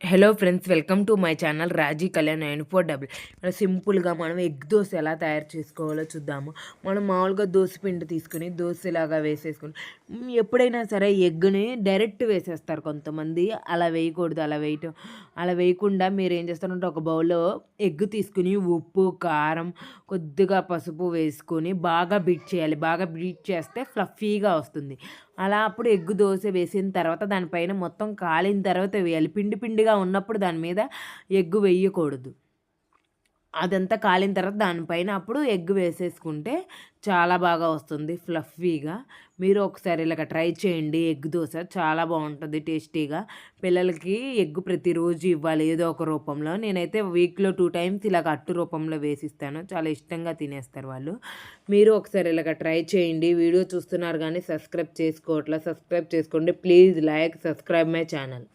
Hello friends welcome to my channel Raji Kalyan nine four double. మనం సింపుల్గా మనం egg dosa ఎలా తయారు చేసుకోవాలో చూద్దాము. మనం మామూలుగా దోశ పిండి తీసుకుని దోశలాగా వేసేసుకుని ఎప్పుడైనా సరే ఎగ్ని డైరెక్ట్ వేసేస్తారు కొంతమంది. అలా వేయకూడదు అలా వేయటం అలా వేయకుండా మీరు ఏం చేస్తారంటే ఒక బౌల్లో ఎగ్ తీసుకుని ఉప్పు కారం కొద్దిగా పసుపు వేసుకొని బాగా బీట్ చేయాలి. బాగా బీట్ చేస్తే ఫ్లఫీగా వస్తుంది. అలా అప్పుడు ఎగ్గు దోశ వేసిన తర్వాత దానిపైన మొత్తం కాలిన తర్వాత వేయాలి. పిండి పిండిగా ఉన్నప్పుడు దాని మీద ఎగ్గు వేయకూడదు. అదంతా కాలిన తర్వాత దానిపైన అప్పుడు ఎగ్ వేసేసుకుంటే చాలా బాగా వస్తుంది ఫ్లఫీగా. మీరు ఒకసారి ఇలాగ ట్రై చేయండి. ఎగ్ దోశ చాలా బాగుంటుంది టేస్టీగా. పిల్లలకి ఎగ్ ప్రతిరోజు ఇవ్వాలి ఏదో ఒక రూపంలో. నేనైతే వీక్లో టూ టైమ్స్ ఇలాగ అట్టు రూపంలో వేసిస్తాను. చాలా ఇష్టంగా తినేస్తారు వాళ్ళు. మీరు ఒకసారి ఇలాగ ట్రై చేయండి. వీడియో చూస్తున్నారు కానీ సబ్స్క్రైబ్ చేసుకోవట్లేదు సబ్స్క్రైబ్ చేసుకోండి. Please like subscribe my channel.